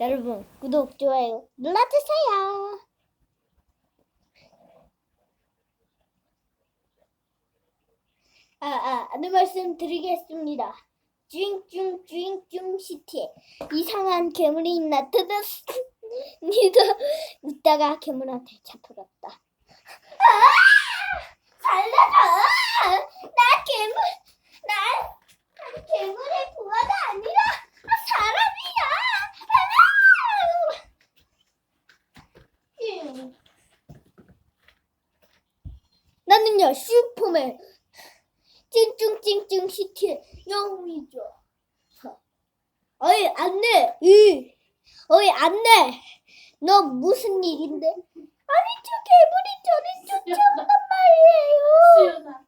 여러분 구독 좋아요 눌러주세요. 아, 아, 하는 말씀 드리겠습니다. 쭈잉쭈잉 쭈잉쭈잉 시티에 이상한 괴물이 나타났습니다. 웃다가 괴물한테 잡혀갔다. 아! 살려줘! 나 괴물, 나, 난 괴물의 부하가 아니라 사람이야! 음. 나는요, 슈퍼맨. 찡찡찡찡 시티 영웅이죠. 어이, 안 내! 이! 어이, 안 내! 너 무슨 일인데? 아니, 저 괴물이 저를 쫓아온단 말이에요! 수연아.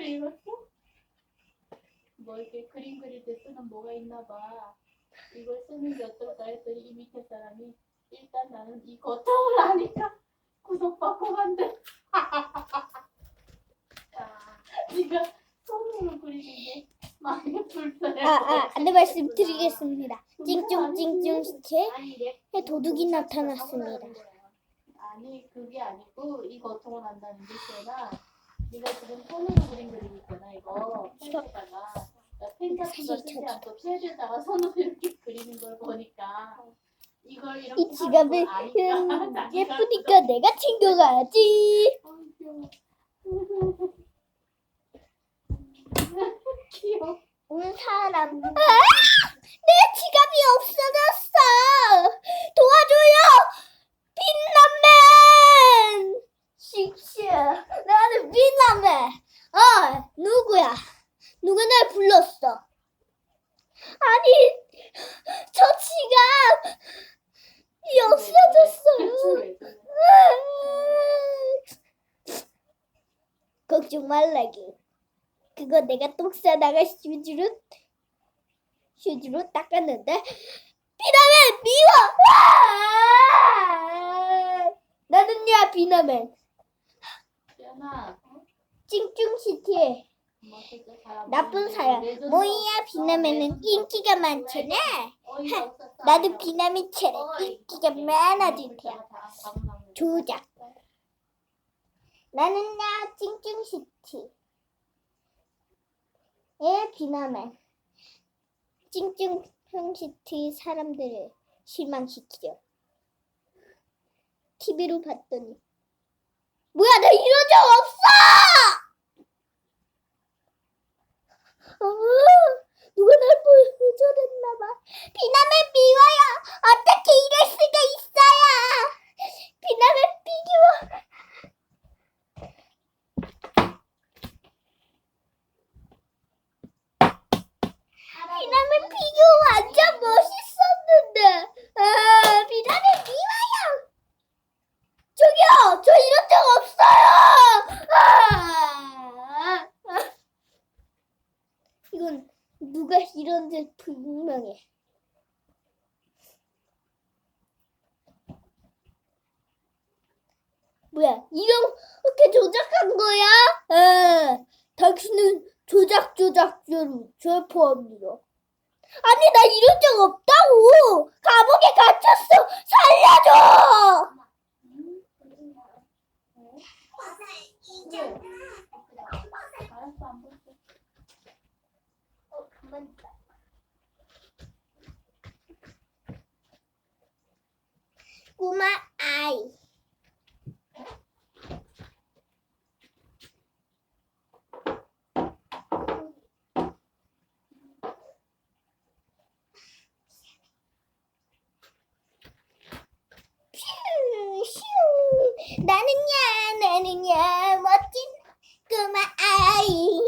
읽었어? 뭐 이렇게 그림 그릴 때 쓰는 뭐가 있나 봐. 이걸 쓰는 게 어떨까 했더니 이 밑에 사람이 일단 나는 이 고통을 아니까 구속받고 간대. 자, 네가 손으로 그리는 게 마음에 불편해. 아, 아, 안내 말씀 드리겠습니다. 찡찡 찡찡 시티에 아니, 내 도둑이 나타났습니다. 아니 그게 아니고 이 고통을 한다는 게 수연아 네가 지금 손으로 그림 그리고 있잖아 이거 펜에다가 펜 같은 거 쓰지 않고 펜에다가 손으로 이렇게 그리는 걸 보니까 이 지갑을 음, 예쁘니까 내가 챙겨가야지. 귀여워 온 사람. 아! 내 지갑이 없어졌어. 도와줘요. 빛남맨. 씩씩. 나는 빛남맨. 어, 누구야? 누가 날 불렀어? 아니, 저 지갑이 없어졌어요. 걱정 말라기. 그거 내가 똥 싸다가 슈즈로 슈즈로 닦았는데 비나맨 미워. 아! 나는야 비나맨 진짜 사람 나쁜 사람 뭐야 내 인기가 없었어. 나도 비나민처럼 인기가 많아질 테야. 조작. 나는야 찡찡시티. 예, 비나맨. 찡찡형시티 사람들을 실망시키려. TV로 봤더니 뭐야 나 이런 적 없어! 어, 누가 날 보여줬나봐. 비나맨 미워요. 어떻게 이럴 수가 있어요? 비나맨 피규어. 비나맨 피규어 완전 멋있었는데. 아, 비나맨 미워요. 저기요, 저 이런 적 없어요. 아, 아. 이건 누가 이런 데 분명해. 뭐야, 이렇게 조작한 거야? 에, 당신은 조작 조작죄로 죄포합니다. 아니, 나 이런 적 없다고! 감옥에 갇혔어! 살려줘! 알았어 안 볼게. 어, 가만 있다. 꼬마 아이. 슈, 슈. 나는야, 나는야, 멋진 꼬마 아이.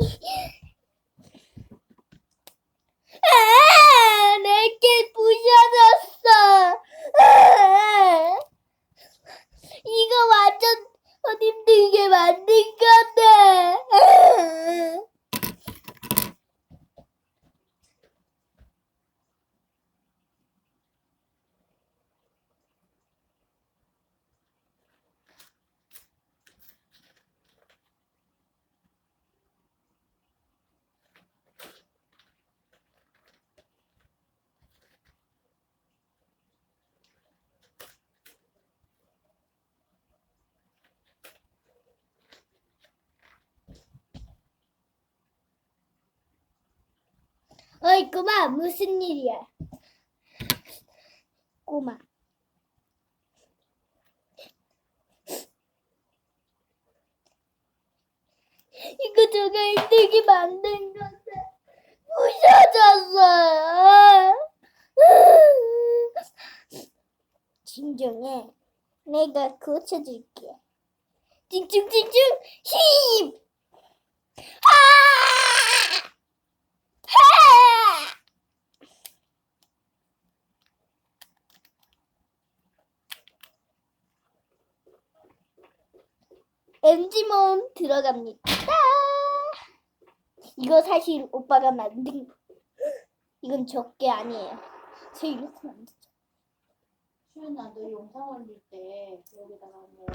아, 내게 부셔졌어. 아, 이거 완전 힘들게 만든 건데. 아. 어이 꼬마 무슨 일이야? 꼬마. 이거 제가 힘들게 만든 건데 부셔졌어. 진정해. 내가 고쳐줄게. 집중집중 힘. 아! 하! 엔지몬 들어갑니다. 이거 사실 오빠가 만든 거. 이건 적게 아니에요. 저 이렇게 만들죠. 수연아 너 영상 올릴 때 여기다가 뭐